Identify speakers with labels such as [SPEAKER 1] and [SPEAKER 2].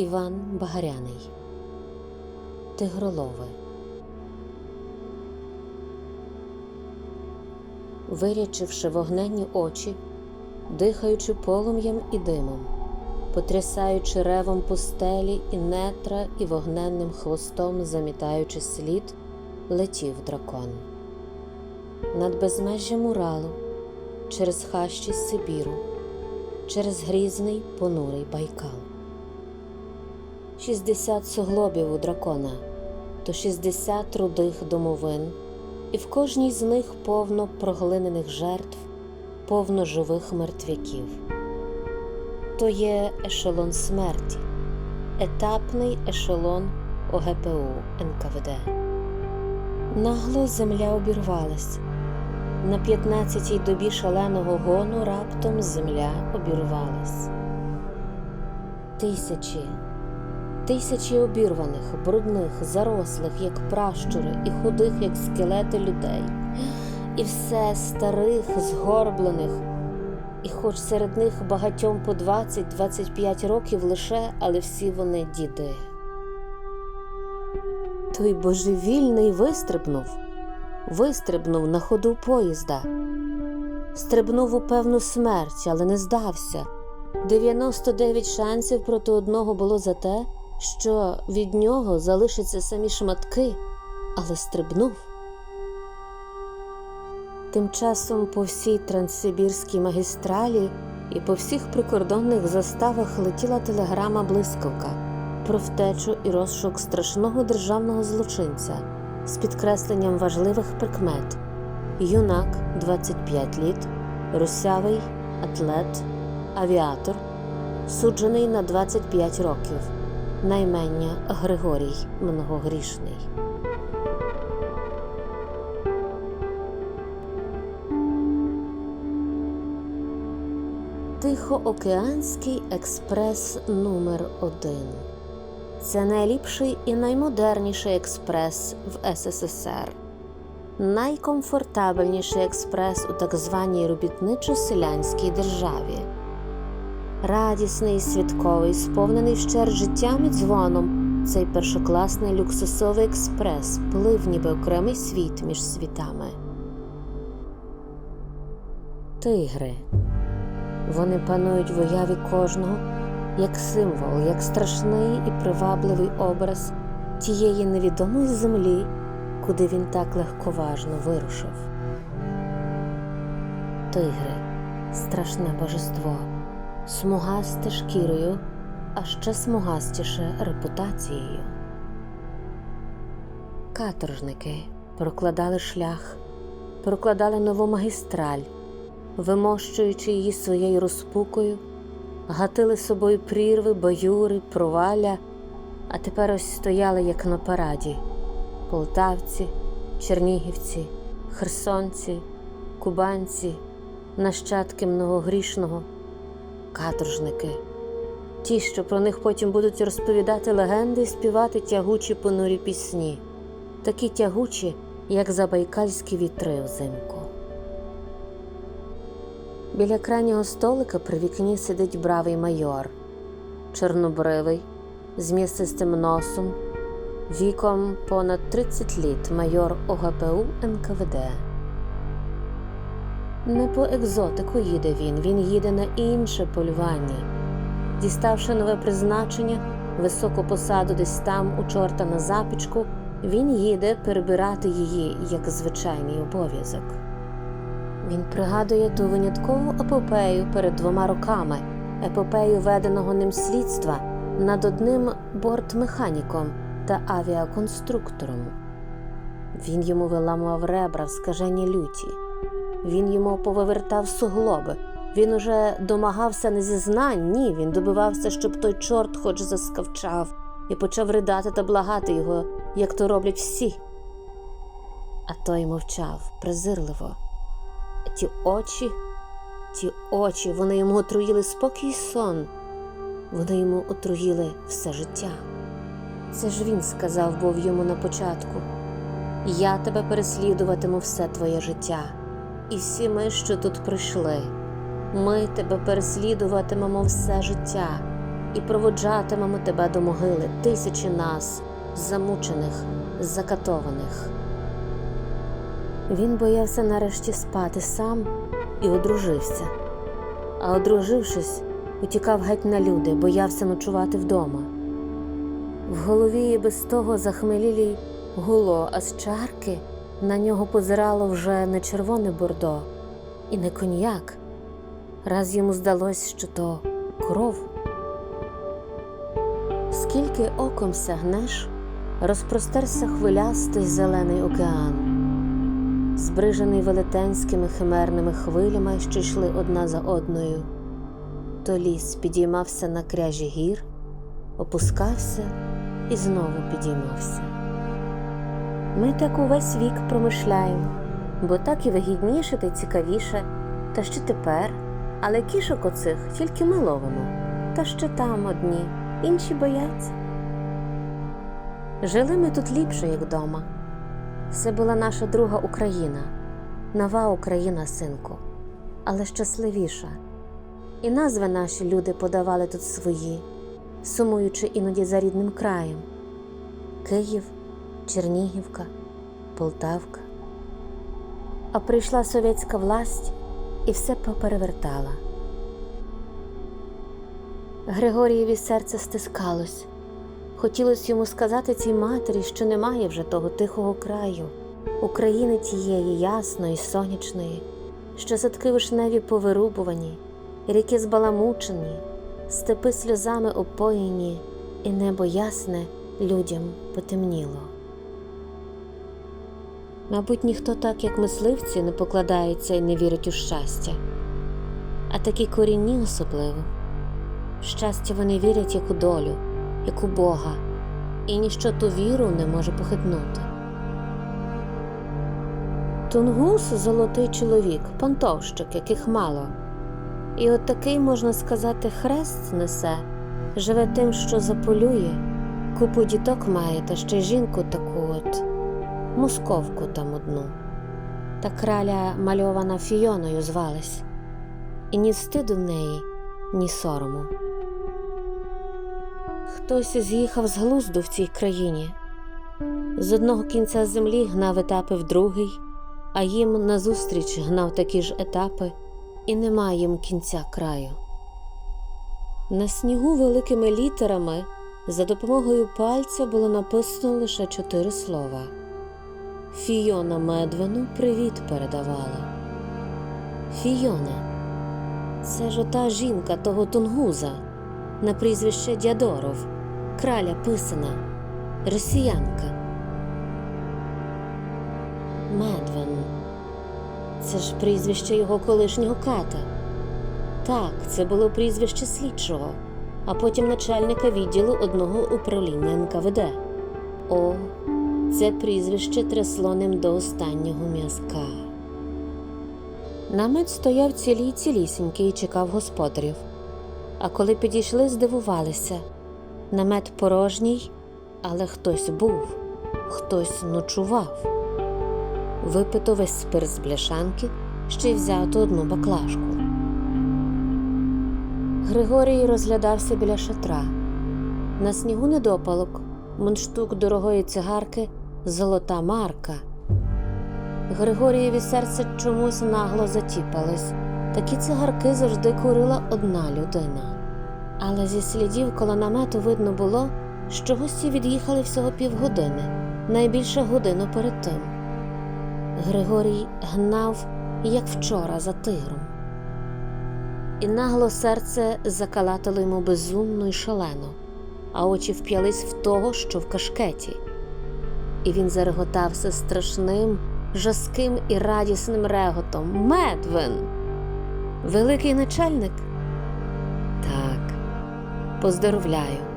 [SPEAKER 1] Іван Багаряний Тигролови Вирячивши вогненні очі, дихаючи полум'ям і димом, потрясаючи ревом пустелі і нетра і вогненним хвостом замітаючи слід, летів дракон. Над безмежжям Уралу, через хащі Сибіру, через грізний понурий Байкал. Шістдесят суглобів у дракона, то шістдесят рудих домовин, і в кожній з них повно проглинених жертв, повно живих мертвяків. То є ешелон смерті, етапний ешелон ОГПУ НКВД. Нагло земля обірвалась. На п'ятнадцятій добі шаленого гону раптом земля обірвалась. Тисячі, тисячі обірваних, брудних, зарослих, як пращури, і худих, як скелети людей, і все старих, згорблених, і хоч серед них багатьом по 20-25 років лише, але всі вони діди. Той божевільний вистрибнув, вистрибнув на ходу поїзда, стрибнув у певну смерть, але не здався. 99 шансів проти одного було за те, що від нього залишаться самі шматки, але стрибнув. Тим часом по всій транссибірській магістралі і по всіх прикордонних заставах летіла телеграма блискавка про втечу і розшук страшного державного злочинця з підкресленням важливих прикмет: юнак 25 літ, русявий, атлет, авіатор, суджений на 25 років, наймення Григорій Многогрішний. Тихоокеанський експрес номер 1 Це найліпший і наймодерніший експрес в СССР, найкомфортабельніший експрес у так званій робітничо-селянській державі. Радісний, святковий, сповнений вщер життям і дзвоном, цей першокласний люксусовий експрес плив ніби окремий світ між світами. Тигри. Вони панують в уяві кожного як символ, як страшний і привабливий образ тієї невідомої землі, куди він так легковажно вирушив. Тигри страшне божество, смугасте шкірою, а ще смугастіше репутацією. Каторжники прокладали шлях, прокладали нову магістраль вимощуючи її своєю розпукою, гатили собою прірви, баюри, провалля, а тепер ось стояли, як на параді полтавці, чернігівці, херсонці, кубанці, нащадки многогрішного, каторжники. Ті, що про них потім будуть розповідати легенди і співати тягучі понурі пісні, такі тягучі, як забайкальські вітри взимку. Біля крайнього столика при вікні сидить бравий майор, чорнобривий, з м'ясистим носом, віком понад 30 літ майор ОГПУ НКВД. Не по екзотику їде він, він їде на інше полювання. Діставши нове призначення, високу посаду десь там, у чорта на запічку, він їде перебирати її як звичайний обов'язок. Він пригадує ту виняткову епопею перед двома роками, епопею веденого ним слідства над одним бортмеханіком та авіаконструктором. Він йому виламував ребра в скаженні люті, він йому повивертав суглоби. Він уже домагався не зізнань, ні, він добивався, щоб той чорт хоч заскавчав, і почав ридати та благати його, як то роблять всі. А той мовчав презирливо. Ті очі, ті очі, вони йому отруїли спокій сон, вони йому отруїли все життя. Це ж він сказав був йому на початку: Я тебе переслідуватиму все твоє життя, і всі ми, що тут прийшли, ми тебе переслідуватимемо все життя, і проводжатимемо тебе до могили тисячі нас, замучених, закатованих. Він боявся нарешті спати сам і одружився. А одружившись, утікав геть на люди, боявся ночувати вдома. В голові і без того захмелілій гуло, а з чарки на нього позирало вже не червоне бордо і не коньяк. Раз йому здалось, що то кров. Скільки оком сягнеш, розпростерся хвилястий зелений океан, збрижений велетенськими химерними хвилями, що йшли одна за одною. То ліс підіймався на кряжі гір, опускався і знову підіймався. Ми так увесь вік промишляємо, бо так і вигідніше та й цікавіше, та ще тепер, але кішок оцих тільки ми ловимо, та ще там одні, інші бояться. Жили ми тут ліпше, як дома. Це була наша друга Україна, нова Україна, синку, але щасливіша. І назви наші люди подавали тут свої, сумуючи іноді за рідним краєм Київ, Чернігівка, Полтавка. А прийшла совєтська власть і все поперевертала. Григорієві серце стискалось. Хотілося йому сказати цій матері, що немає вже того тихого краю, України тієї ясної, сонячної, що садки вишневі повирубувані, ріки збаламучені, степи сльозами опоєні, і небо ясне людям потемніло. Мабуть, ніхто так, як мисливці, не покладається і не вірить у щастя, а такі корінні особливо. В щастя вони вірять як у долю, як у Бога, і ніщо ту віру не може похитнути. Тунгус золотий чоловік, пантовщик, яких мало. І от такий, можна сказати, хрест несе, живе тим, що заполює, купу діток має, та ще жінку таку от, московку там одну. Та краля мальована Фіоною звалась, і ні стиду неї, ні сорому. Хтось з'їхав з глузду в цій країні. З одного кінця землі гнав етапи в другий, а їм назустріч гнав такі ж етапи, і нема їм кінця краю. На снігу великими літерами за допомогою пальця було написано лише чотири слова. Фійона Медвену привіт передавала. Фійона, це ж ота жінка того тунгуза на прізвище Дядоров, краля писана, росіянка. Медвен. Це ж прізвище його колишнього ката. Так, це було прізвище слідчого, а потім начальника відділу одного управління НКВД. О, це прізвище трясло ним до останнього м'язка. Намет стояв цілій цілісінький і чекав господарів. А коли підійшли, здивувалися. Намет порожній, але хтось був, хтось ночував. Випито весь спирт з бляшанки, ще й взято одну баклажку. Григорій розглядався біля шатра. На снігу недопалок, мундштук дорогої цигарки, золота марка. Григорієві серце чомусь нагло затіпалось. Такі цигарки завжди курила одна людина. Але зі слідів коло намету видно було, що гості від'їхали всього півгодини, найбільше годину перед тим. Григорій гнав, як вчора, за тигром. І нагло серце закалатило йому безумно й шалено, а очі вп'ялись в того, що в кашкеті. І він зареготався страшним, жаским і радісним реготом. Медвин! Великий начальник? Так, поздоровляю.